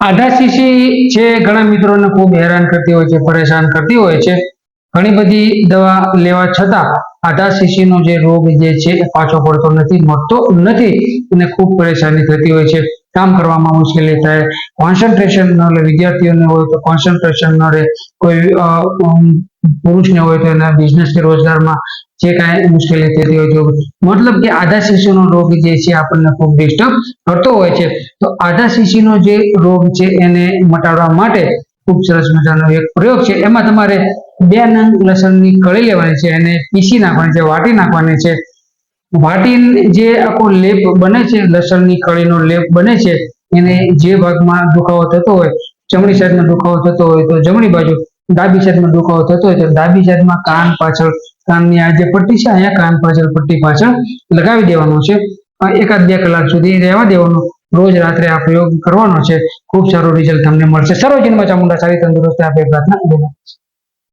આધા શીશી છે, ઘણા મિત્રોને ખૂબ હેરાન કરતી હોય છે, પરેશાન કરતી હોય છે. ઘણી બધી દવા લેવા છતાં આધા શીશીનો જે રોગ જે છે એ પાછો પડતો નથી, મળતો નથી અને ખૂબ પરેશાની થતી હોય છે. કામ કરવામાં મુશ્કેલી થાય. કોન્સન્ટ્રેશન ન લે, વિદ્યાર્થીઓને હોય તો કોન્સન્ટ્રેશન ન રહે. કોઈ પુરુષને હોય તો એના બિઝનેસ કે રોજગારમાં જે કાંઈ મુશ્કેલી થતી હોય છે. મતલબ કે આધા શિશુનો રોગ જે છે, આપણને ખૂબ ડિસ્ટર્બ કરતો હોય છે. તો આધા શિશુનો જે રોગ છે, એને મટાડવા માટે ખૂબ સરસ મજાનો એક પ્રયોગ છે. એમાં તમારે બે નંગ લસણની કળી લેવાની છે અને પીસી નાખવાની છે, વાટી નાખવાની છે. વાટી જે આખો લેપ બને છે, લસણની કળીનો લેપ બને છે, એને જે ભાગમાં દુખાવો થતો હોય, જમણી સાઈડમાં દુખાવો થતો હોય તો જમણી બાજુ, ડાબી સાઈડમાં દુખાવો થતો હોય તો ડાબી સાઈડમાં કાન પાછળ કાનની આ જે પટ્ટી છે, અહીંયા કાન પાછળ પટ્ટી પાછળ લગાવી દેવાનું છે. એકાદ બે કલાક સુધી રહેવા દેવાનું. રોજ રાત્રે આ પ્રયોગ કરવાનો છે. ખૂબ સારું રિઝલ્ટ તમને મળશે. સર્વજન્મ ચામુંડા સારી તંદુરસ્તી આપે, પ્રાર્થના.